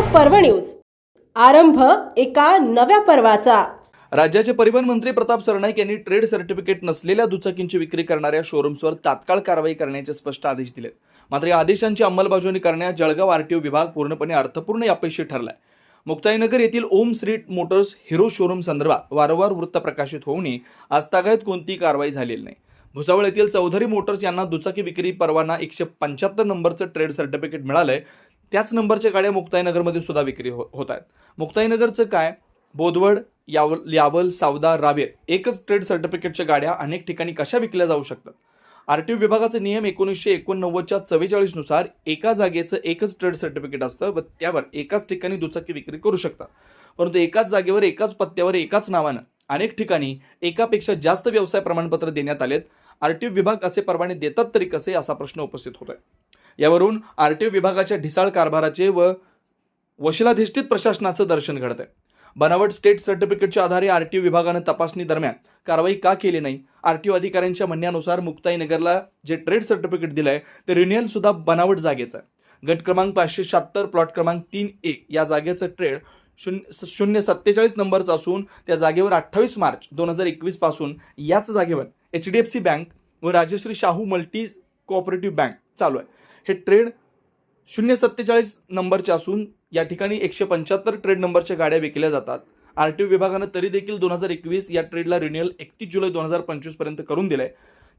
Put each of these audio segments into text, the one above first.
पर्व न्यूज. आरंभ एका नव्या पर्वाचा. राज्याचे परिवहन मंत्री प्रताप सरनाईक यांनी ट्रेड सर्टिफिकेट नसलेल्या दुचाकींची विक्री करणाऱ्या शोरूम्सवर तात्काळ कारवाई करण्याचे स्पष्ट आदेश दिलेत. मात्र या आदेशांची अंमलबजावणी करण्यात जळगाव आरटीओ विभाग पूर्णपणे अर्थपूर्ण अपयशी ठरलाय. मुक्ताईनगर येथील Om street motors hero showroom संदर्भात वारंवार वृत्त प्रकाशित होऊनही आजतागायत कोणतीही कारवाई झालेली नाही. भुसावळ येथील चौधरी मोटर्स यांना दुचाकी विक्री परवाना एकशे पंच्याहत्तर नंबरचं ट्रेड सर्टिफिकेट मिळालंय. त्याच नंबरच्या गाड्या मुक्ताईनगरमध्ये सुद्धा विक्री हो होत आहेत. मुक्ताईनगरचं काय? बोदवड यावल यावल सावदा रावेत एकच ट्रेड सर्टिफिकेटच्या गाड्या अनेक ठिकाणी कशा विकल्या जाऊ शकतात? आर टी ओ विभागाचे नियम एकोणीसशे एकोणनव्वदच्या चव्वेचाळीसनुसार एका जागेचं एकच ट्रेड सर्टिफिकेट असतं व त्यावर एकाच ठिकाणी दुचाकी विक्री करू शकतात. परंतु एकाच जागेवर एकाच पत्त्यावर एकाच नावानं अनेक ठिकाणी एकापेक्षा जास्त व्यवसाय प्रमाणपत्र देण्यात आलेत. आरटीओ विभाग असे परवाने देतात तरी कसे? असा प्रश्न उपस्थित होत आहे यावरून आरटीओ विभागाच्या ढिसाळ कारभाराचे व वशिलाधिष्ठित प्रशासनाचं दर्शन घडतंय. बनावट स्टेट सर्टिफिकेटच्या आधारे आरटीओ विभागानं तपासणी दरम्यान कारवाई का केली नाही? आरटीओ अधिकाऱ्यांच्या म्हणण्यानुसार मुक्ताईनगरला जे ट्रेड सर्टिफिकेट दिलंय ते रिन्युअल सुद्धा बनावट जागेचं आहे. गट क्रमांक पाचशे शहात्तर प्लॉट क्रमांक तीन एक या जागेचं ट्रेड शून्य शून्य सत्तेचाळीस नंबरचं असून त्या जागेवर अठ्ठावीस मार्च दोन हजार एकवीसपासून याच जागेवर H D F C bank व Rajshri Shahu multi cooperative bank चालू आहे. हे ट्रेड शून्य सत्तेचाळीस नंबरचे असून या ठिकाणी एकशे पंच्याहत्तर ट्रेड नंबरच्या गाड्या विकल्या जातात. आर टी ओ विभागानं तरी देखील दोन हजार एकवीस या ट्रेडला रिन्युअल एकतीस जुलै दोन हजार पंचवीसपर्यंत करून करून दिलंय.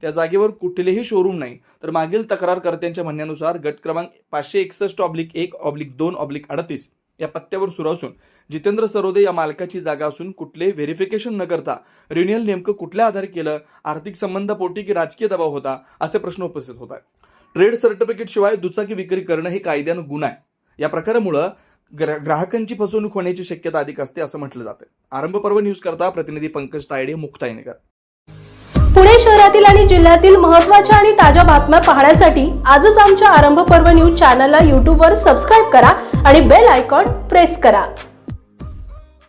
त्या जागेवर कुठलेही शोरूम नाही. तर मागील तक्रारकर्त्यांच्या म्हणण्यानुसार गट क्रमांक पाचशे एकसष्ट ऑब्लिक एक ऑब्लिक दोन ऑब्लिक अडतीस या पत्त्यावर सुरू असून जितेंद्र सरोदे या मालकाची जागा असून कुठले व्हेरिफिकेशन न करता रिन्युअल नेमकं कुठल्या आधारे केलं आर्थिक संबंधापोटी की राजकीय दबाव होता असे प्रश्न उपस्थित होत आहेत. ट्रेड सर्टिफिकेट शिवाय दुचाकी विक्री करणं हे कायद्यानं गुन्हा आहे. या प्रकारामुळं ग्रा ग्राहकांची फसवणूक होण्याची शक्यता अधिक असते असं म्हटलं जातं आरंभ पर्व न्यूज करता प्रतिनिधी पंकज तायडे मुक्ताईनगर. पुणे शहरातील आणि जिल्ह्यातील महत्त्वाच्या आणि ताज्या बातम्या पाहण्यासाठी आजच आमच्या आरंभ पर्व न्यूज चॅनलला यूट्यूबवर सबस्क्राईब करा आणि बेल आयकॉन प्रेस करा.